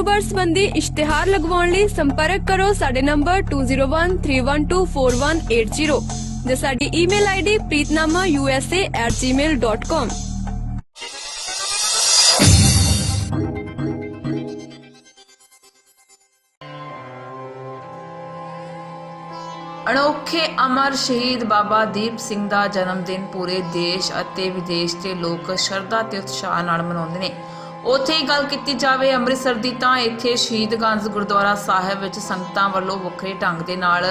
ਕਾਰੋਬਾਰ ਸੰਬੰਧੀ ਇਸ਼ਤਿਹਾਰ ਲਗਵਾਉਣ ਲਈ ਸੰਪਰਕ ਕਰੋ ਸਾਡੇ ਨੰਬਰ 2013124180 ਜਾਂ ਸਾਡੀ ਈਮੇਲ ਆਈਡੀ preetnamausa@gmail.com ਅਨੋਖੇ ਅਮਰ ਸ਼ਹੀਦ ਬਾਬਾ ਦੀਪ ਸਿੰਘ ਦਾ ਜਨਮ ਦਿਨ ਪੂਰੇ ਦੇਸ਼ ਅਤੇ ਵਿਦੇਸ਼ ਦੇ ਲੋਕ ਸ਼ਰਧਾ ਤੇ ਉਤਸ਼ਾਹ ਨਾਲ ਮਨਾਉਂਦੇ ਨੇ। ਉੱਥੇ ਹੀ ਗੱਲ ਕੀਤੀ ਜਾਵੇ, ਅੰਮ੍ਰਿਤਸਰ ਦੀ ਤਾਂ ਇੱਥੇ ਸ਼ਹੀਦਗੰਜ ਗੁਰਦੁਆਰਾ ਸਾਹਿਬ ਵਿੱਚ ਸੰਗਤਾਂ ਵੱਲੋਂ ਵੱਖਰੇ ਢੰਗ ਦੇ ਨਾਲ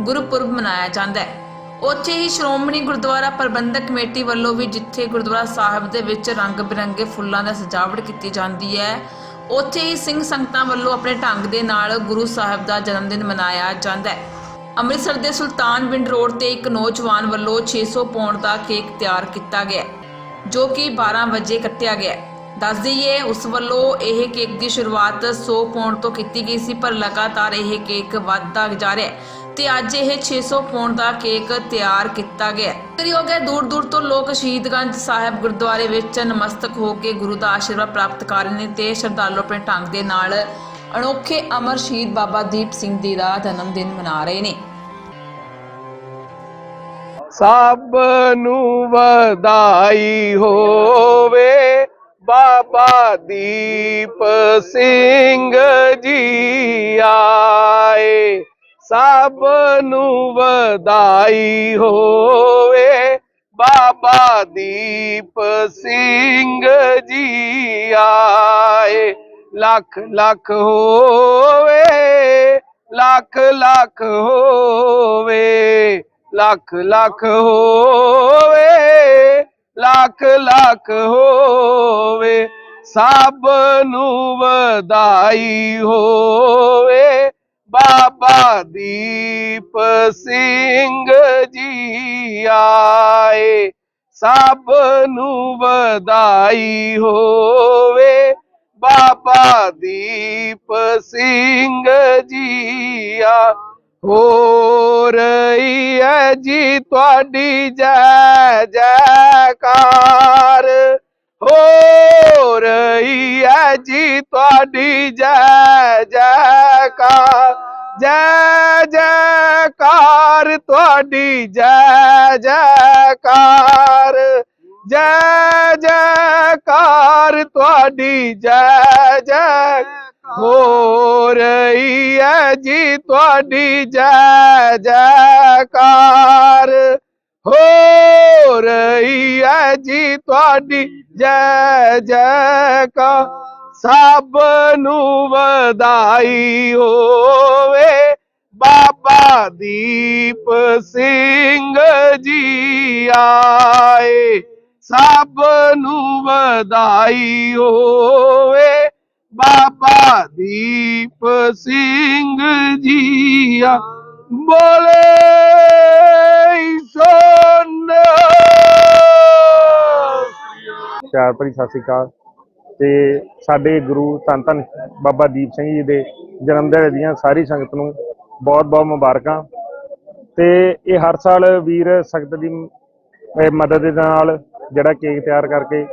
ਗੁਰਪੁਰਬ ਮਨਾਇਆ ਜਾਂਦਾ ਹੈ। ਉੱਥੇ ਹੀ ਸ਼੍ਰੋਮਣੀ ਗੁਰਦੁਆਰਾ ਪ੍ਰਬੰਧਕ ਕਮੇਟੀ ਵੱਲੋਂ ਵੀ ਜਿੱਥੇ ਗੁਰਦੁਆਰਾ ਸਾਹਿਬ ਦੇ ਵਿੱਚ ਰੰਗ ਬਿਰੰਗੇ ਫੁੱਲਾਂ ਦਾ ਸਜਾਵਟ ਕੀਤੀ ਜਾਂਦੀ ਹੈ, ਉੱਥੇ ਹੀ ਸਿੰਘ ਸੰਗਤਾਂ ਵੱਲੋਂ ਆਪਣੇ ਢੰਗ ਦੇ ਨਾਲ ਗੁਰੂ ਸਾਹਿਬ ਦਾ ਜਨਮ ਦਿਨ ਮਨਾਇਆ ਜਾਂਦਾ ਹੈ। ਅੰਮ੍ਰਿਤਸਰ ਦੇ ਸੁਲਤਾਨ ਸੁਲਤਾਨਵਿੰਡ ਰੋਡ ਤੇ ਇੱਕ ਨੌਜਵਾਨ ਵੱਲੋਂ 600 ਪੌਂਡ ਦਾ ਕੇਕ ਤਿਆਰ ਕੀਤਾ ਗਿਆ, ਜੋ ਕਿ 12 ਵਜੇ ਕੱਟਿਆ ਗਿਆ ਦੱਸ ਦਈਏ, ਉਸ ਵੱਲੋਂ ਇਹ ਕੇਕ ਦੀ ਸ਼ੁਰੂਆਤ 100 ਪੌਂਡ ਤੋਂ ਕੀਤੀ ਗਈ ਸੀ, ਪਰ ਲਗਾਤਾਰ ਇਹ ਕੇਕ ਵੱਧਦਾ ਜਾ ਰਿਹਾ ਹੈ ਤੇ ਅੱਜ ਇਹ 600 ਪੌਂਡ ਦਾ ਕੇਕ ਤਿਆਰ ਕੀਤਾ ਗਿਆ ਹੈ। ਹੈ ਦੂਰ ਦੂਰ ਤੋਂ ਲੋਕ ਸ਼ਹੀਦਗੰਜ ਸਾਹਿਬ ਗੁਰਦੁਆਰੇ ਵਿੱਚ ਨਮਸਤਕ ਹੋ ਕੇ ਗੁਰੂ ਦਾ ਆਸ਼ੀਰਵਾਦ ਪ੍ਰਾਪਤ ਕਰ ਰਹੇ ਨੇ ਤੇ ਸ਼ਰਧਾਲੂ ਆਪਣੇ ਢੰਗ ਦੇ ਨਾਲ ਅਨੋਖੇ ਅਮਰ ਸ਼ਹੀਦ ਬਾਬਾ ਦੀਪ ਸਿੰਘ ਜੀ ਦਾ ਜਨਮ ਦਿਨ ਮਨਾ ਰਹੇ ਨੇ। ਸਭ ਨੂੰ ਵਧਾਈ ਹੋਵੇ ਬਾਬਾ ਦੀਪ ਸਿੰਘ ਜੀ ਆਏ। ਸਭ ਨੂੰ ਵਧਾਈ ਹੋਵੇ। ਬਾਬਾ ਦੀਪ ਸਿੰਘ ਜੀ ਆਏ। ਲੱਖ ਲੱਖ ਹੋਵੇ, ਲੱਖ ਲੱਖ ਹੋਵੇ, ਲੱਖ ਲੱਖ ਹੋਵੇ। ਲੱਖ ਲੱਖ ਹੋਵੇ, ਸਭ ਨੂੰ ਵਧਾਈ ਹੋਵੇ। ਬਾਬਾ ਦੀਪ ਸਿੰਘ ਜੀ ਆਏ, ਸਭ ਨੂੰ ਵਧਾਈ ਹੋਵੇ। ਬਾਬਾ ਦੀਪ ਸਿੰਘ ਜੀ ਆ, ਹੋ ਰਹੀ ਹੈ ਜੀ ਤੁਹਾਡੀ ਜੈ ਜੈਕਾਰ ਹੋ ਰਹੀ ਹੈ ਜੀ ਤੁਹਾਡੀ ਜੈ ਜੈਕਾਰ ਜੈ ਜੈਕਾਰ ਤੁਹਾਡੀ ਜੈ ਜੈਕਾਰ ਜੈ ਜੈਕਾਰ ਤੁਹਾਡੀ ਜੈ ਜੈ ਹੋ ਰਹੀ ਹੈ ਜੀ ਤੁਹਾਡੀ ਜੈ ਜੈਕਾਰ ਹੋ ਰਹੀ ਹੈ ਜੀ ਤੁਹਾਡੀ ਜੈ ਜੈਕਾਰ ਸਭ ਨੂੰ ਵਧਾਈ ਹੋਵੇ ਬਾਬਾ ਦੀਪ ਸਿੰਘ ਜੀ ਆਏ। ਸਭ ਨੂੰ ਵਧਾਈ ਹੋਵੇ ਬਾਬਾ ਦੀਪ ਸਿੰਘ ਜੀ ਆ। ਬੋਲੇ ਪਿਆਰ ਭਰੀ ਸਤਿ ਸ੍ਰੀ ਅਕਾਲ। ਤੇ ਸਾਡੇ ਗੁਰੂ ਧੰਨ ਧੰਨ ਬਾਬਾ ਦੀਪ ਸਿੰਘ ਜੀ ਦੇ ਜਨਮ ਦਿਹਾੜੇ ਦੀਆਂ ਸਾਰੀ ਸੰਗਤ ਨੂੰ ਬਹੁਤ ਬਹੁਤ ਮੁਬਾਰਕਾਂ। ਤੇ ਇਹ ਹਰ ਸਾਲ ਵੀਰ ਸੰਗਤ ਦੀ ਮਦਦ ਦੇ ਨਾਲ ਜਿਹੜਾ ਕੇਕ ਤਿਆਰ ਕਰਕੇ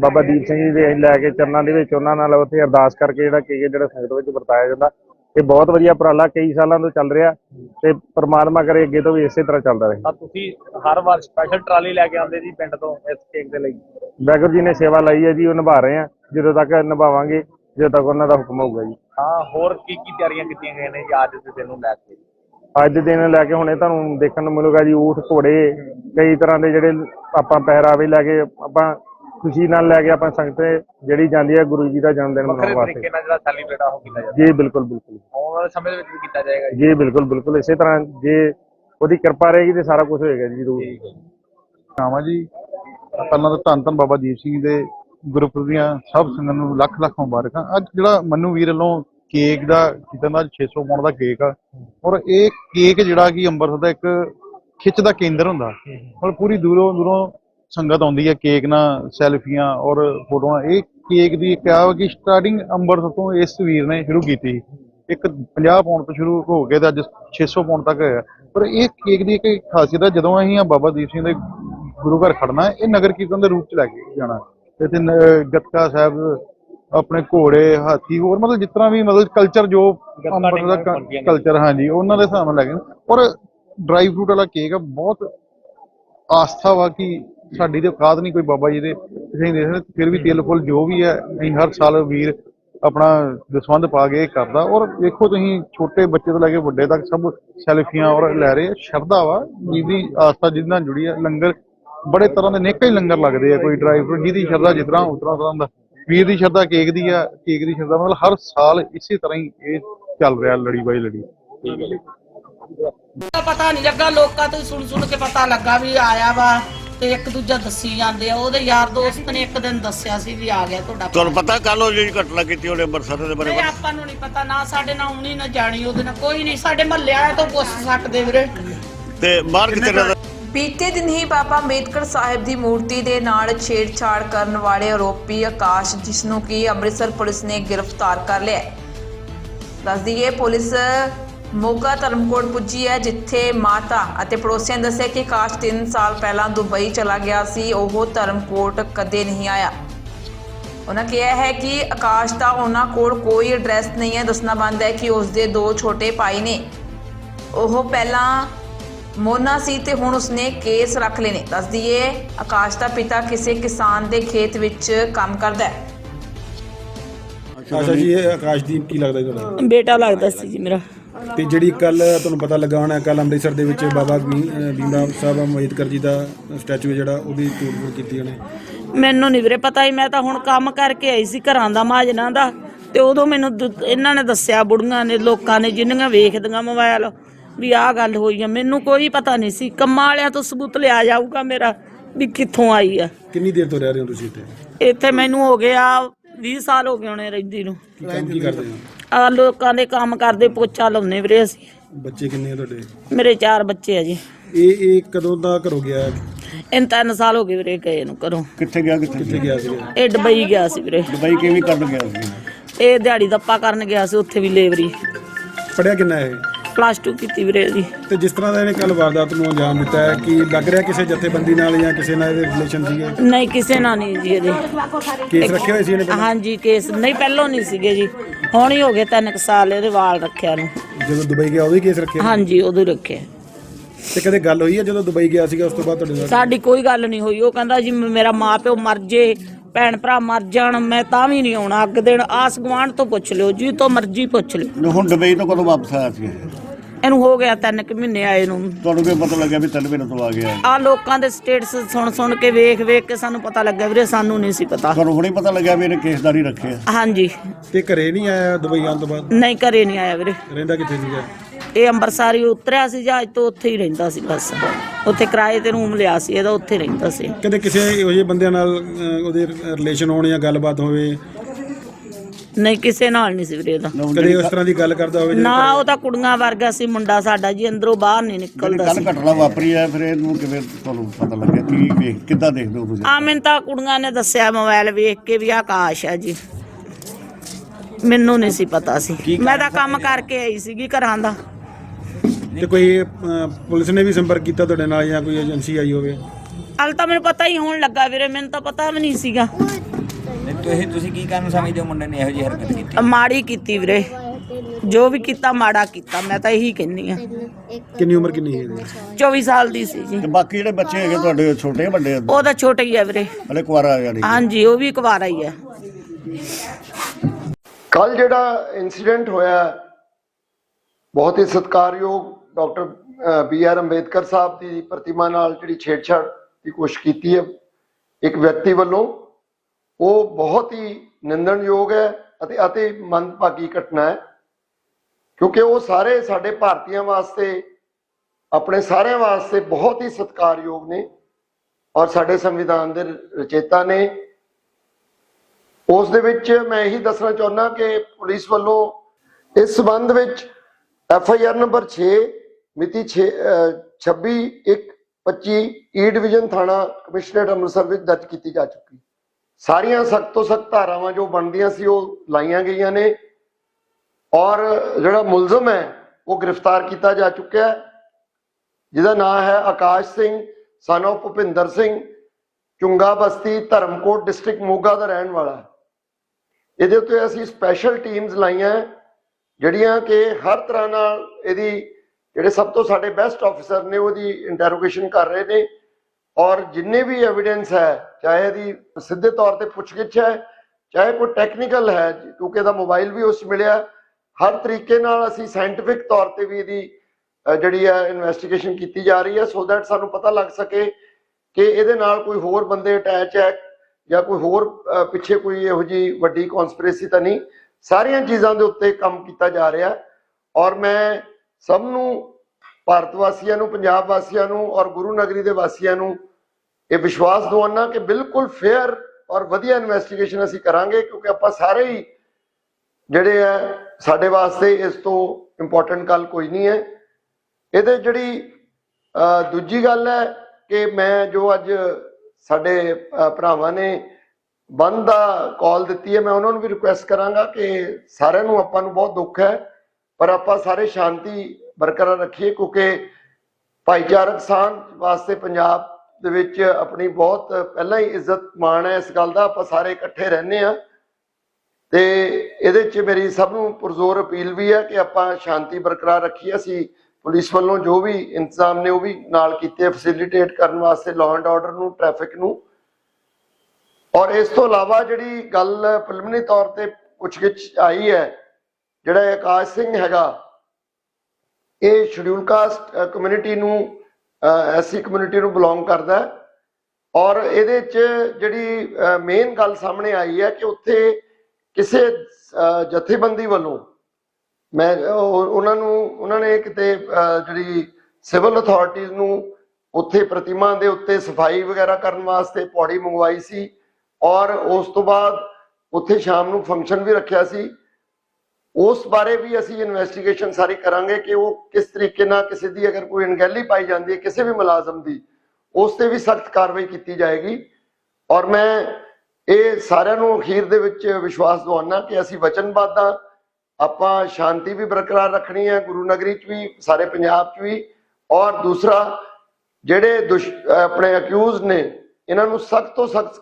ਬਾਬਾ ਦੀਪ ਸਿੰਘ ਜੀ ਦੇ ਅਸੀਂ ਲੈ ਕੇ ਚਰਨਾਂ ਦੇ ਵਿੱਚ ਉਹਨਾਂ ਨਾਲ ਉੱਥੇ ਅਰਦਾਸ ਕਰਕੇ ਜਿਹੜਾ ਕੇਕ ਹੈ ਜਿਹੜਾ ਸੰਗਤ ਵਿੱਚ ਵਰਤਾਇਆ ਜਾਂਦਾ। ਇਹ ਬਹੁਤ ਵਧੀਆ ਉਪਰਾਲਾ ਕਈ ਸਾਲਾਂ ਤੋਂ ਚੱਲ ਰਿਹਾ ਤੇ ਪ੍ਰਮਾਤਮਾ ਕਰੇ ਅੱਗੇ ਤੋਂ ਵੀ ਇਸੇ ਤਰ੍ਹਾਂ ਚੱਲਦਾ ਰਹੇ। ਤਾਂ ਤੁਸੀਂ ਹਰ ਵਾਰ ਸਪੈਸ਼ਲ ਟਰਾਲੀ ਲੈ ਕੇ ਆਉਂਦੇ ਜੀ ਪਿੰਡ ਤੋਂ ਇਸ ਕੇਕ ਦੇ ਲਈ? ਵਾਹਿਗੁਰੂ ਜੀ ਨੇ ਸੇਵਾ ਲਈ ਹੈ ਜੀ ਉਹ ਨਿਭਾ ਰਹੇ ਆ ਜਦੋਂ ਤੱਕ ਨਿਭਾਵਾਂਗੇ ਜਦੋਂ ਤੱਕ ਉਹਨਾਂ ਦਾ ਹੁਕਮ ਹੋਊਗਾ ਜੀ। ਹਾਂ ਹੋਰ ਕੀ ਕੀ ਤਿਆਰੀਆਂ ਕੀਤੀਆਂ ਗਈਆਂ ਨੇ ਜੀ ਅੱਜ ਦੇ ਦਿਨ ਨੂੰ ਲੈ ਕੇ? ਅੱਜ ਦੇ ਦਿਨ ਲੈ ਕੇ ਹੁਣੇ ਤੁਹਾਨੂੰ ਦੇਖਣ ਨੂੰ ਮਿਲੂਗਾ ਜੀ ਊਠ ਘੋੜੇ ਕਈ ਤਰ੍ਹਾਂ ਦੇ ਜਿਹੜੇ ਆਪਾਂ ਪਹਿਰਾਵੇ ਲੈ ਕੇ ਆਪਾਂ ਖੁਸ਼ੀ ਨਾਲ ਲੈ ਕੇ ਆਪਾਂ ਸੰਗਤ ਜਿਹੜੀ ਜਾਂਦੀ ਹੈ ਗੁਰੂ ਜੀ ਦਾ ਜਨਮ ਦਿਨ ਵੱਖਰੇ ਮਨਾਉਣ ਤਰੀਕੇ ਵਾਸਤੇ ਨਾਲ ਜਿਹੜਾ ਸੈਲੀਬ੍ਰੇਟ ਆ ਉਹ ਕੀਤਾ ਜਾਵੇ ਜੀ ਬਿਲਕੁਲ ਬਿਲਕੁਲ। ਆਉਣ ਵਾਲੇ ਸਮੇਂ ਦੇ ਵਿੱਚ ਵੀ ਕੀਤਾ ਜਾਏਗਾ ਜੀ। ਜੀ ਬਿਲਕੁਲ ਬਿਲਕੁਲ। ਇਸੇ ਤਰ੍ਹਾਂ ਜੇ ਉਹਦੀ ਕਿਰਪਾ ਰਹੇਗੀ ਤੇ ਸਾਰਾ ਕੁਝ ਹੋਏਗਾ ਜੀ ਜ਼ਰੂਰ। ਠੀਕ ਹੈ ਜੀ। ਨਾਮਾ ਜੀ ਪਹਿਲਾਂ ਤਾਂ ਧੰਨ ਧੰਨ ਬਾਬਾ ਦੀਪ ਸਿੰਘ ਦੇ ਗੁਰਪੁਰਬ ਦੀਆਂ ਸਭ ਸੰਗਤ ਨੂੰ ਲੱਖ ਲੱਖ ਮੁਬਾਰਕਾਂ। ਅੱਜ ਜਿਹੜਾ ਮੰਨੂ ਵੀਰ ਵੱਲੋਂ ਕੇਕ ਦਾ ਕੀਤਾ ਨਾ 600 ਪੌਂਡ ਦਾ ਕੇਕ ਆ ਔਰ ਇਹ ਕੇਕ ਜਿਹੜਾ ਕਿ ਅੰਮ੍ਰਿਤਸਰ ਦਾ ਇੱਕ ਖਿੱਚ ਦਾ ਕੇਂਦਰ ਹੁੰਦਾ। ਔਰ ਪੂਰੀ ਦੂਰੋਂ ਦੂਰੋਂ ਸੰਗਤ ਆਉਂਦੀ ਹੈ ਕੇਕ ਨਾਲ ਸੈਲਫੀਆਂ ਔਰ ਫੋਟੋਆਂ। ਇਹ ਕੇਕ ਦੀ ਕਿਹਾ ਕਿ ਸਟਾਰਟਿੰਗ ਅੰਮ੍ਰਿਤਸਰ ਤੋਂ ਇਸ ਵੀਰ ਨੇ ਸ਼ੁਰੂ ਕੀਤੀ। ਇੱਕ 50 ਪੌਂਡ ਤੋਂ ਸ਼ੁਰੂ ਹੋ ਕੇ ਤੇ ਅੱਜ 600 ਪੌਂਡ ਤੱਕ ਹੋਇਆ। ਪਰ ਇਹ ਕੇਕ ਦੀ ਇੱਕ ਖਾਸੀਅਤ ਹੈ ਜਦੋਂ ਅਸੀਂ ਆ ਬਾਬਾ ਦੀਪ ਸਿੰਘ ਦੇ ਗੁਰੂ ਘਰ ਖੜਨਾ ਇਹ ਨਗਰ ਕੀਰਤਨ ਦੇ ਰੂਪ ਚ ਲੈ ਕੇ ਜਾਣਾ ਨ- ਗੱਤਕਾ ਸਾਹਿਬ ਆਪਣੇ ਘੋੜੇ ਹਾਥੀ ਹੋਰ ਮਤਲਬ ਤਰ੍ਹਾਂ ਵੀ ਮਤਲਬ ਕਲਚਰ ਜੋ ਅੰਮ੍ਰਿਤ ਦਾ। ਕਲਚਰ ਹਾਂਜੀ ਉਹਨਾਂ ਦੇ ਹਿਸਾਬ ਨਾਲ ਲੈ ਗਏ ਔਰ ਡਰਾਈ ਫਰੂਟ ਵਾਲਾ ਕੇਕ ਆ ਬਹੁਤ ਆਸਥਾ ਵਾ ਕਿ ਸਾਡੀ ਤੇ ਔਕਾਤ ਨਹੀਂ ਕੋਈ ਬਾਬਾ ਜੀ ਦੇ ਅਸੀਂ ਦੇ ਫਿਰ ਵੀ ਦਿਲ ਫੁੱਲ ਜੋ ਵੀ ਹੈ, ਅਸੀਂ ਹਰ ਸਾਲ ਵੀਰ ਆਪਣਾ ਦਸਵੰਧ ਪਾ ਕੇ ਕਰਦਾ। ਔਰ ਵੇਖੋ ਤੁਸੀਂ, ਛੋਟੇ ਬੱਚੇ ਤੋਂ ਲੈ ਕੇ ਵੱਡੇ ਤੱਕ ਸਭ ਸੈਲਫੀਆਂ ਔਰ ਲੈ ਰਹੇ ਆ, ਸ਼ਰਧਾ ਵਾ, ਜਿਹਦੀ ਆਸਥਾ, ਜਿਹਦੇ ਨਾਲ ਜੁੜੀ ਆ, ਲੰਗਰ ਬੜੇ ਤਰ੍ਹਾਂ ਦੇ ਨੇਕਾਂ ਲੰਗਰ ਲੱਗਦੇ ਆ, ਕੋਈ ਡਰਾਈ ਜਿਹਦੀ ਸ਼ਰਧਾ ਜਿਸ ਤਰ੍ਹਾਂ ਤਰ੍ਹਾਂ ਦਾ। ਵੀਰ ਦੀ ਸ਼ਰਧਾ, ਕੇਕ ਦੀ ਆ, ਕੇਕ ਦੀ ਸ਼ਰਧਾ, ਮਤਲਬ ਹਰ ਸਾਲ ਇਸੇ ਤਰ੍ਹਾਂ ਹੀ ਇਹ ਚੱਲ ਰਿਹਾ, ਲੜੀ ਬਾਈ ਲੜੀ। ਪਤਾ ਨਹੀਂ ਲੱਗਾ, ਲੋਕਾਂ ਤੋਂ ਸੁਣ ਸੁਣ ਕੇ ਪਤਾ ਲੱਗਾ ਵੀ ਆਇਆ ਵਾ। ਤੇ ਇੱਕ ਦੂਜਾ ਦੱਸੀ ਜਾਂਦੇ ਆ ਉਹਦੇ ਯਾਰ ਦੋਸਤ ਨੇ ਇੱਕ ਦਿਨ ਦੱਸਿਆ ਸੀ ਵੀ ਆ ਗਿਆ ਤੁਹਾਡਾ ਤੁਹਾਨੂੰ ਪਤਾ ਕੱਲ ਉਹ ਜਿਹੜੀ ਘਟਨਾ ਕੀਤੀ ਉਹਨੇ ਅੰਮ੍ਰਿਤਸਰ ਦੇ ਬਾਰੇ ਨਹੀਂ ਆਪਾਂ ਨੂੰ ਨਹੀਂ ਪਤਾ ਨਾ ਸਾਡੇ ਨਾਲ ਆਉਣੀ ਨਾ ਜਾਣੀ ਉਹਦੇ ਨਾਲ ਕੋਈ ਨਹੀਂ। ਸਾਡੇ ਮਹੱਲੇ ਆਇਆ ਤੋਂ ਪੁੱਛ ਸਕਦੇ ਵੀਰੇ। ਤੇ ਬਾਹਰ ਕਿਤੇ ਰਹਿੰਦਾ? ਬੀਤੇ ਦਿਨ ਹੀ ਬਾਬਾ ਅੰਬੇਦਕਰ ਸਾਹਿਬ ਦੀ ਮੂਰਤੀ ਦੇ ਨਾਲ ਛੇੜਛਾੜ ਕਰਨ ਵਾਲੇ ਆਰੋਪੀ ਆਕਾਸ਼ ਜਿਸ ਨੂੰ ਕਿ ਅੰਮ੍ਰਿਤਸਰ ਪੁਲਿਸ ਨੇ ਗ੍ਰਿਫਤਾਰ ਕਰ ਲਿਆ ਹੈ। ਦੱਸ ਦਈਏ ਪੁਲਿਸ ਮੋਗਾ ਧਰਮਕੋਟ ਪੁੱਜੀ ਹੈ ਜਿੱਥੇ ਮਾਤਾ ਅਤੇ ਪੜੋਸੀਆਂ ਨੇ ਦੱਸਿਆ ਕਿ ਆਕਾਸ਼ 3 ਸਾਲ ਪਹਿਲਾਂ ਦੁਬਈ ਚਲਾ ਗਿਆ ਸੀ ਉਹ ਧਰਮਕੋਟ ਕਦੇ ਨਹੀਂ ਆਇਆ। ਉਹਨਾਂ ਕਿਹਾ ਹੈ ਕਿ ਆਕਾਸ਼ ਦਾ ਉਹਨਾਂ ਕੋਲ ਕੋਈ ਐਡਰੈਸ ਨਹੀਂ ਹੈ ਦੱਸਣਾ ਬੰਦ ਹੈ ਕਿ ਉਸ ਦੇ ਦੋ ਛੋਟੇ ਭਾਈ ਨੇ। ਉਹ ਪਹਿਲਾਂ ਮੋਨਾ ਸੀ ਤੇ ਹੁਣ ਉਸਨੇ ਕੇਸ ਰੱਖ ਲਏ ਨੇ। ਦੱਸ ਦਈਏ ਆਕਾਸ਼ ਦਾ ਪਿਤਾ ਕਿਸੇ ਕਿਸਾਨ ਦੇ ਖੇਤ ਵਿੱਚ ਕੰਮ ਕਰਦਾ ਹੈ। ਅੱਛਾ ਜੀ ਇਹ ਆਕਾਸ਼ਦੀਪ ਕੀ ਲੱਗਦਾ ਜੀ ਤੁਹਾਡਾ? ਬੇਟਾ ਲੱਗਦਾ ਸੀ ਜੀ ਮੇਰਾ। ਤੇ ਜਿਹੜੀ ਕੱਲ ਤੁਹਾਨੂੰ ਪਤਾ ਲੱਗਾ ਹੋਣਾ ਕੱਲ ਅੰਮ੍ਰਿਤਸਰ ਦੇ ਵਿੱਚ ਬਾਬਾ ਬੀ- ਅਹ ਭੀਮ ਸਾਹਿਬ ਅੰਬੇਦਕਰ ਜੀ ਦਾ ਸਟੈਚੂ ਜਿਹੜਾ ਉਹਦੀ ਤੋੜ-ਫੋੜ ਕੀਤੀ ਉਹਨੇ। ਮੈਨੂੰ ਨਹੀਂ ਵੀਰੇ ਪਤਾ ਹੀ ਮੈਂ ਤਾਂ ਹੁਣ ਕੰਮ ਕਰਕੇ ਆਈ ਸੀ ਘਰਾਂ ਦਾ ਮਾਜਨਾ ਦਾ। ਤੇ ਉਦੋਂ ਮੈਨੂੰ ਇਹਨਾਂ ਨੇ ਦੱਸਿਆ ਬੁੜੀਆਂ ਨੇ ਲੋਕਾਂ ਨੇ ਜਿੰਨੀਆਂ ਵੇਖਦੀਆਂ ਮੋਬਾਈਲ ਵੀ ਆਹ ਗੱਲ ਹੋਈ ਆ। ਮੈਨੂੰ ਕੋਈ ਪਤਾ ਨਹੀਂ ਸੀ ਕੰਮਾਂ ਵਾਲਿਆਂ ਤੋਂ ਸਬੂਤ ਲਿਆ ਜਾਊਗਾ ਮੇਰਾ ਵੀ ਕਿੱਥੋਂ ਆਈ ਆ। ਕਿੰਨੀ ਦੇਰ ਤੋਂ ਰਹਿ ਰਹੇ ਹੋ ਤੁਸੀਂ ਇੱਥੇ? ਇੱਥੇ ਮੈਨੂੰ ਹੋ ਗਿਆ 20 ਸਾਲ ਹੋ ਗਏ ਹੋਣੇ ਰਹਿੰਦੀ ਨੂੰ। ਕੀ ਕੰਮ ਕੀ ਕਰਦੇ ਹੋ? ਆ ਲੋਕਾਂ ਦੇ ਕੰਮ ਕਰਦੇ ਪੋਚਾ ਲਾਉਂਦੇ ਵੀਰੇ ਅਸੀਂ। ਬੱਚੇ ਕਿੰਨੇ ਆ ਤੁਹਾਡੇ? ਮੇਰੇ ਚਾਰ ਬੱਚੇ ਆ ਜੀ। ਇਹ ਇਹ ਕਦੋਂ ਦਾ ਘਰੋਂ ਗਿਆ? ਇਹਨ ਤਿੰਨ ਸਾਲ ਹੋ ਗਏ ਵੀਰੇ ਗਏ ਨੂੰ ਘਰੋਂ। ਕਿੱਥੇ ਗਿਆ ਕਿੱਥੇ? ਕਿੱਥੇ ਗਿਆ ਸੀ? ਇਹ ਦੁਬਈ ਗਿਆ ਸੀ ਵੀਰੇ। ਦੁਬਈ ਕਿਵੇਂ ਕਰਨ ਗਿਆ ਸੀ? ਇਹ ਦਿਹਾੜੀ ਦੱਪਾ ਕਰਨ ਗਿਆ ਸੀ ਉੱਥੇ ਵੀ ਲੇਬਰੀ। ਪੜਿਆ ਕਿੰਨਾ ਇਹ? ਪਲੱਸ 2 ਕੀਤੀ ਵੀਰੇ ਦੀ ਤੇ ਜਿਸ ਤਰ੍ਹਾਂ ਦਾ ਇਹਨੇ ਕੱਲ ਵਾਰਦਾਤ ਨੂੰ ਅੰਜਾਮ ਦਿੱਤਾ ਹੈ ਕਿ ਲੱਗ ਰਿਹਾ ਕਿਸੇ ਜਥੇਬੰਦੀ ਨਾਲ ਜਾਂ ਕਿਸੇ ਨਾਲ ਇਹਦੇ ਰਿਲੇਸ਼ਨ ਸੀਗੇ? ਨਹੀਂ ਕਿਸੇ ਨਾਲ ਨਹੀਂ ਜੀ ਇਹਦੇ। ਕੇਸ ਰੱਖੇ ਹੋਏ ਸੀ ਇਹਨੇ ਪਹਿਲਾਂ? ਹਾਂਜੀ ਕੇਸ ਨਹੀਂ ਪਹਿਲੋਂ ਨਹੀਂ ਸੀਗੇ ਜੀ। ਹੁਣ ਹੀ ਹੋ ਗਏ ਤਿੰਨ ਕੁ ਸਾਲ ਇਹਦੇ ਵਾਲ ਰੱਖਿਆ ਨੂੰ। ਜਦੋਂ ਦੁਬਈ ਗਿਆ ਉਦੋਂ ਹੀ ਕੇਸ ਰੱਖੇ ਹਾਂਜੀ ਉਦੋਂ ਹੀ ਰੱਖਿਆ ਤੇ ਕਦੇ ਗੱਲ ਹੋਈ ਹੈ ਜਦੋਂ ਦੁਬਈ ਗਿਆ ਸੀਗਾ ਉਸ ਤੋਂ ਬਾਅਦ ਤੁਹਾਡੇ ਨਾਲ? ਸਾਡੀ ਕੋਈ ਗੱਲ ਨਹੀਂ ਹੋਈ। ਉਹ ਕਹਿੰਦਾ ਜੀ ਮ- ਮੇਰਾ ਮਾਂ ਪਿਓ ਮਰ ਜੇ ਭੈਣ ਭਰਾ ਮਰ ਜਾਣ ਮੈਂ ਤਾਂ ਵੀ ਨਹੀਂ ਆਉਣਾ। ਅੱਗ ਦੇਣ ਆਸ ਗੁਆਂਢ ਤੋਂ ਪੁੱਛ ਲਿਓ ਜੀ ਤੋਂ ਮਰਜ਼ੀ ਪੁੱਛ ਲਿਓ। ਹੁਣ ਦੁਬਈ ਤੋਂ ਕਦੋਂ ਵਾਪਸ ਆਇਆ ਸੀ ਇਹਨੂੰ ਹੋ ਗਿਆ ਤਿੰਨ ਕੁ ਮਹੀਨੇ ਆਏ ਨੂੰ। ਤੁਹਾਨੂੰ ਕੀ ਪਤਾ ਲੱਗਿਆ ਵੀ ਤਿੰਨ ਮਹੀਨੇ ਤੋਂ ਆ ਗਿਆ? ਆ ਲੋਕਾਂ ਦੇ ਸਟੇਟਸ ਸੁਣ ਸੁਣ ਕੇ ਵੇਖ ਵੇਖ ਕੇ ਸਾਨੂੰ ਪਤਾ ਲੱਗਾ ਵੀਰੇ ਸਾਨੂੰ ਨਹੀਂ ਸੀ ਪਤਾ। ਤੁਹਾਨੂੰ ਹੁਣੇ ਪਤਾ ਲੱਗਿਆ ਵੀ ਇਹਨੇ ਕੇਸਦਾਰੀ ਰੱਖਿਆ? ਹਾਂਜੀ। ਤੇ ਘਰੇ ਨਹੀਂ ਆਇਆ ਦੁਬਈ ਆਉਣ ਤੋਂ ਬਾਅਦ? ਨਹੀਂ ਘਰੇ ਨਹੀਂ ਆਇਆ ਵੀਰੇ। ਰਹਿੰਦਾ ਕਿੱਥੇ ਸੀਗਾ? ਇਹ ਅੰਮ੍ਰਿਤਸਰ ਹੀ ਉਤਰਿਆ ਸੀ ਜਹਾਜ਼ ਤੋਂ ਉੱਥੇ ਹੀ ਰਹਿੰਦਾ ਸੀ ਬਸ। ਉੱਥੇ ਕਿਰਾਏ ਤੇ ਰੂਮ ਲਿਆ ਸੀ ਇਹਦਾ ਉੱਥੇ ਰਹਿੰਦਾ ਸੀ। ਕਦੇ ਕਿਸੇ ਇਹੋ ਜਿਹੇ ਬੰਦਿਆਂ ਨਾਲ ਅਹ, ਉਹਦੇ ਰਿਲੇਸ਼ਨ ਹੋਣ ਜਾਂ ਗੱਲਬਾਤ ਹੋਵੇ ਨਹੀਂ ਕਿਸੇ ਨਾਲ ਨਹੀਂ ਸੀ ਵੀਰੇ ਇਹਦਾ ਕਦੇ ਉਸ ਤਰ੍ਹਾਂ ਦੀ ਗੱਲ ਕਰਦਾ ਹੋਵੇ ਨਾ ਉਹ ਤਾਂ ਕੁੜੀਆਂ ਵਰਗਾ ਸੀ ਮੁੰਡਾ ਸਾਡਾ ਜੀ ਅੰਦਰੋਂ ਬਾਹਰ ਨਹੀਂ ਨਿਕਲਦਾ ਕੱਲ ਸੀ। ਘਟਨਾ ਵਾਪਰੀ ਹੈ ਫਿਰ ਇਹਨੂੰ ਕਿਵੇਂ ਤੁਹਾਨੂੰ ਪਤਾ ਲੱਗਿਆ? ਕੀ ਵੇਖ ਕਿੱਦਾਂ ਦੇਖਦੇ ਹੋ ਤੁਸੀਂ? ਆ ਮੈਨੂੰ ਤਾਂ ਕੁੜੀਆਂ ਨੇ ਦੱਸਿਆ ਮੋਬਾਈਲ ਵੇਖ ਕੇ ਵੀ ਆਕਾਸ਼ ਹੈ ਜੀ। ਮੈਨੂੰ ਨਹੀਂ ਸੀ ਪਤਾ ਸੀ। ਮੈਂ ਤਾਂ ਕੰਮ ਕਰਕੇ ਆਈ ਸੀਗੀ ਘਰਾਂ ਦਾ। ਤੇ ਕੋਈ ਅਹ, ਪੁਲਿਸ ਨੇ ਵੀ ਸੰਪਰਕ ਕੀਤਾ ਤੁਹਾਡੇ ਨਾਲ ਜਾਂ ਕੋਈ ਏਜੰਸੀ ਆਈ ਹੋਵੇ? ਹਾਲ ਤਾਂ ਮੈਨੂੰ ਪਤਾ ਹੀ ਹੋਣ ਲੱਗਾ ਵੀਰੇ ਮੈਨੂੰ ਤਾਂ ਪਤਾ ਵੀ ਨਹੀਂ ਸੀਗਾ। ਤੁਸੀਂ ਤੁਸੀਂ ਕੀ ਕਾਰਨ ਸਮਝਦੇ ਹੋ ਮੁੰਡੇ ਨੇ ਇਹੋ ਜਿਹੀ ਹਰਕਤ ਕੀਤੀ? ਮਾੜੀ ਕੀਤੀ ਵੀਰੇ। ਜੋ ਵੀ ਕੀਤਾ ਮਾੜਾ ਕੀਤਾ ਮੈਂ ਤਾਂ ਇਹੀ ਕਹਿੰਨੀ ਆ ਕਿੰਨੀ ਉਮਰ ਕਿੰਨੀ ਹੈ ਇਹਦੀ? 24 ਸਾਲ ਦੀ ਸੀ ਜੀ। ਤੇ ਬਾਕੀ ਜਿਹੜੇ ਬੱਚੇ ਹੈਗੇ ਤੁਹਾਡੇ ਛੋਟੇ ਆ, ਵੱਡੇ? ਆ? ਉਹ ਤਾਂ ਛੋਟਾ ਹੀ ਹੈ ਵੀਰੇ। ਹਲੇ ਕੁਆਰਾ ਜਾਨੀ ਹਾਂਜੀ ਉਹ ਵੀ ਕੁਵਾਰਾ ਹੀ ਹੈ ਕੱਲ ਜਿਹੜਾ ਇਨਸੀਡੈਂਟ ਹੋਇਆ ਬਹੁਤ ਹੀ ਸਤਿਕਾਰਯੋਗ doctor B R Ambedkar Sahib ਦੀ ਪ੍ਰਤਿਮਾ ਨਾਲ ਜਿਹੜੀ ਛੇੜਛਾੜ ਦੀ ਕੋਸ਼ਿਸ਼ ਕੀਤੀ ਹੈ ਇੱਕ ਵਿਅਕਤੀ ਵੱਲੋਂ ਉਹ ਬਹੁਤ ਹੀ ਨਿੰਦਣਯੋਗ ਹੈ ਅਤੇ ਅਤੇ ਮੰਦਭਾਗੀ ਘਟਨਾ ਹੈ। ਕਿਉਂਕਿ ਉਹ ਸਾਰੇ ਸਾਡੇ ਭਾਰਤੀਆਂ ਵਾਸਤੇ, ਆਪਣੇ ਸਾਰਿਆਂ ਵਾਸਤੇ ਬਹੁਤ ਹੀ ਸਤਿਕਾਰਯੋਗ ਨੇ ਔਰ ਸਾਡੇ ਸੰਵਿਧਾਨ ਦੇ ਰਚੇਤਾ ਨੇ। ਉਸ ਦੇ ਵਿੱਚ ਮੈਂ ਇਹੀ ਦੱਸਣਾ ਚਾਹੁੰਦਾ ਕਿ ਪੁਲਿਸ ਵੱਲੋਂ ਇਸ ਸਬੰਧ ਵਿੱਚ ਐਫ ਆਈ ਆਰ ਨੰਬਰ 6 ਮਿਤੀ 6 26 1 25 ਈ ਡਿਵੀਜ਼ਨ ਥਾਣਾ ਕਮਿਸ਼ਨਰੇਟ ਅੰਮ੍ਰਿਤਸਰ ਵਿੱਚ ਦਰਜ ਕੀਤੀ ਜਾ ਚੁੱਕੀ ਸਾਰੀਆਂ ਸਖਤ ਤੋਂ ਸਖਤ ਧਾਰਾਵਾਂ ਜੋ ਬਣਦੀਆਂ ਸੀ ਉਹ ਲਾਈਆਂ ਗਈਆਂ ਨੇ ਔਰ ਜਿਹੜਾ ਮੁਲਜ਼ਮ ਹੈ ਉਹ ਗ੍ਰਿਫਤਾਰ ਕੀਤਾ ਜਾ ਚੁੱਕਿਆ ਹੈ। ਜਿਹਦਾ ਨਾਮ ਹੈ Akash Singh son of Bhupinder Singh Chunga Basti Dharamkot district Moga ਦਾ ਰਹਿਣ ਵਾਲਾ ਹੈ। ਇਹਦੇ ਉੱਤੇ ਅਸੀਂ ਸਪੈਸ਼ਲ ਟੀਮਸ ਲਾਈਆਂ ਹੈ, ਜਿਹੜੀਆਂ ਕਿ ਹਰ ਤਰ੍ਹਾਂ ਨਾਲ ਇਹਦੀ ਜਿਹੜੇ ਸਭ ਤੋਂ ਸਾਡੇ ਬੈਸਟ ਆਫੀਸਰ ਨੇ ਉਹਦੀ ਇੰਟਰੋਗੇਸ਼ਨ ਕਰ ਰਹੇ ਨੇ। ਔਰ ਜਿੰਨੇ ਵੀ ਐਵੀਡੈਂਸ ਹੈ, ਚਾਹੇ ਇਹਦੀ ਸਿੱਧੇ ਤੌਰ ਤੇ ਪੁੱਛਗਿੱਛ ਹੈ, ਚਾਹੇ ਕੋਈ ਟੈਕਨੀਕਲ ਹੈ, ਕਿਉਂਕਿ ਇਹਦਾ ਮੋਬਾਈਲ ਵੀ ਉਸ ਮਿਲਿਆ, ਹਰ ਤਰੀਕੇ ਨਾਲ ਅਸੀਂ ਸਾਇੰਟਿਫਿਕ ਤੌਰ ਤੇ ਵੀ ਇਹਦੀ ਜਿਹੜੀ ਹੈ ਇਨਵੈਸਟੀਗੇਸ਼ਨ ਕੀਤੀ ਜਾ ਰਹੀ ਹੈ ਸੋ ਦੈਟ ਸਾਨੂੰ ਪਤਾ ਲੱਗ ਸਕੇ ਕਿ ਇਹਦੇ ਨਾਲ ਕੋਈ ਹੋਰ ਬੰਦੇ ਅਟੈਚ ਹੈ ਜਾਂ ਕੋਈ ਹੋਰ ਪਿੱਛੇ ਕੋਈ ਇਹੋ ਜੀ ਵੱਡੀ ਕਨਸਪੀਰੇਸੀ ਤਾਂ ਨਹੀਂ। ਸਾਰੀਆਂ ਚੀਜ਼ਾਂ ਦੇ ਉੱਤੇ ਕੰਮ ਕੀਤਾ ਜਾ ਰਿਹਾ। ਔਰ ਮੈਂ ਸਭ ਨੂੰ ਭਾਰਤ ਵਾਸੀਆਂ ਨੂੰ, ਪੰਜਾਬ ਵਾਸੀਆਂ ਨੂੰ ਔਰ ਗੁਰੂ ਨਗਰੀ ਦੇ ਵਾਸੀਆਂ ਨੂੰ ਇਹ ਵਿਸ਼ਵਾਸ ਦਿਵਾਉਣਾ ਕਿ ਬਿਲਕੁਲ ਫੇਅਰ ਔਰ ਵਧੀਆ ਇਨਵੈਸਟੀਗੇਸ਼ਨ ਅਸੀਂ ਕਰਾਂਗੇ, ਕਿਉਂਕਿ ਆਪਾਂ ਸਾਰੇ ਹੀ ਜਿਹੜੇ ਆ ਸਾਡੇ ਵਾਸਤੇ ਇਸ ਤੋਂ ਇੰਪੋਰਟੈਂਟ ਗੱਲ ਕੋਈ ਨਹੀਂ ਹੈ। ਇਹਦੇ ਜਿਹੜੀ ਦੂਜੀ ਗੱਲ ਹੈ ਕਿ ਮੈਂ ਜੋ ਅੱਜ ਸਾਡੇ ਭਰਾਵਾਂ ਨੇ ਬੰਦ ਦਾ ਕਾਲ ਦਿੱਤੀ ਹੈ, ਮੈਂ ਉਹਨਾਂ ਨੂੰ ਵੀ ਰਿਕੁਐਸਟ ਕਰਾਂਗਾ ਕਿ ਸਾਰਿਆਂ ਨੂੰ ਆਪਾਂ ਨੂੰ ਬਹੁਤ ਦੁੱਖ ਹੈ। ਪਰ ਆਪਾਂ ਸਾਰੇ ਸ਼ਾਂਤੀ ਬਰਕਰਾਰ ਰੱਖੀਏ ਕਿਉਂਕਿ ਭਾਈਚਾਰਕ ਸਾਂਝ ਵਾਸਤੇ ਪੰਜਾਬ ਦੇ ਵਿੱਚ ਆਪਣੀ ਬਹੁਤ ਪਹਿਲਾਂ ਹੀ ਇੱਜ਼ਤ ਮਾਣ ਹੈ ਇਸ ਗੱਲ ਦਾ। ਆਪਾਂ ਸਾਰੇ ਇਕੱਠੇ ਰਹਿੰਦੇ ਆ ਤੇ ਇਹਦੇ 'ਚ ਮੇਰੀ ਸਭ ਨੂੰ ਪੁਰਜ਼ੋਰ ਅਪੀਲ ਵੀ ਹੈ ਕਿ ਆਪਾਂ ਸ਼ਾਂਤੀ ਬਰਕਰਾਰ ਰੱਖੀਏ। ਅਸੀਂ ਪੁਲਿਸ ਵੱਲੋਂ ਜੋ ਵੀ ਇੰਤਜ਼ਾਮ ਨੇ ਉਹ ਵੀ ਨਾਲ ਕੀਤੇ ਫੈਸਿਲਿਟੇਟ ਕਰਨ ਵਾਸਤੇ ਲਾਅ ਐਂਡ ਆਰਡਰ ਨੂੰ ਟ੍ਰੈਫਿਕ ਨੂੰ। ਔਰ ਇਸ ਤੋਂ ਇਲਾਵਾ ਜਿਹੜੀ ਗੱਲ ਪ੍ਰੀਲਿਮਿਨਰੀ ਤੌਰ ਤੇ ਪੁੱਛਗਿੱਛ ਆਈ ਹੈ ਜਿਹੜਾ ਆਕਾਸ਼ ਸਿੰਘ ਹੈਗਾ, ਇਹ ਸ਼ਡਿਊਲ ਕਾਸਟ ਕਮਿਊਨਿਟੀ ਨੂੰ ਐਸੀ ਕਮਿਊਨਿਟੀ ਨੂੰ ਬਿਲੋਂਗ ਕਰਦਾ ਹੈ। ਔਰ ਇਹਦੇ ਚ ਜਿਹੜੀ ਮੇਨ ਗੱਲ ਸਾਹਮਣੇ ਆਈ ਹੈ ਕਿ ਉੱਥੇ ਕਿਸੇ ਜਥੇਬੰਦੀ ਵੱਲੋਂ ਮੈਂ ਉਹਨਾਂ ਨੂੰ, ਉਹਨਾਂ ਨੇ ਕਿਤੇ ਜਿਹੜੀ ਸਿਵਲ ਅਥਾਰਟੀਜ਼ ਨੂੰ ਉੱਥੇ ਪ੍ਰਤਿਮਾ ਦੇ ਉੱਤੇ ਸਫ਼ਾਈ ਵਗੈਰਾ ਕਰਨ ਵਾਸਤੇ ਪੌੜੀ ਮੰਗਵਾਈ ਸੀ। ਔਰ ਉਸ ਤੋਂ ਬਾਅਦ ਉੱਥੇ ਸ਼ਾਮ ਨੂੰ ਫੰਕਸ਼ਨ ਵੀ ਰੱਖਿਆ ਸੀ। ਉਸ ਬਾਰੇ ਵੀ ਅਸੀਂ ਇਨਵੈਸਟੀਗੇਸ਼ਨ ਸਾਰੀ ਕਰਾਂਗੇ ਕਿ ਉਹ ਕਿਸ ਤਰੀਕੇ ਨਾਲ ਕਿਸੇ ਦੀ ਅਗਰ ਕੋਈ ਅਣਗਹਿਲੀ ਪਾਈ ਜਾਂਦੀ ਹੈ, ਕਿਸੇ ਵੀ ਮੁਲਾਜ਼ਮ ਦੀ, ਉਸ ਤੇ ਵੀ ਸਖਤ ਕਾਰਵਾਈ ਕੀਤੀ ਜਾਏਗੀ। ਔਰ ਮੈਂ ਇਹ ਸਾਰਿਆਂ ਨੂੰ ਅਖੀਰ ਦੇ ਵਿੱਚ ਵਿਸ਼ਵਾਸ ਦਿਵਾਉਣਾ ਕਿ ਅਸੀਂ ਵਚਨਬੱਧ ਹਾਂ ਆਪਾਂ ਸ਼ਾਂਤੀ ਵੀ ਬਰਕਰਾਰ ਰੱਖਣੀ ਹੈ, ਗੁਰੂ ਨਗਰੀ 'ਚ ਵੀ, ਸਾਰੇ ਪੰਜਾਬ 'ਚ ਵੀ। ਔਰ ਦੂਸਰਾ, ਜਿਹੜੇ ਦੁਸ਼, ਆਪਣੇ ਅਕਿਊਜ਼ ਨੇ, ਇਹਨਾਂ ਨੂੰ ਸਖਤ ਤੋਂ ਸਖਤ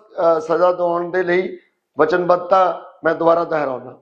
ਸਜ਼ਾ ਦਿਵਾਉਣ ਦੇ ਲਈ ਵਚਨਬੱਧਤਾ ਮੈਂ ਦੁਬਾਰਾ ਦੁਹਰਾਉਣਾ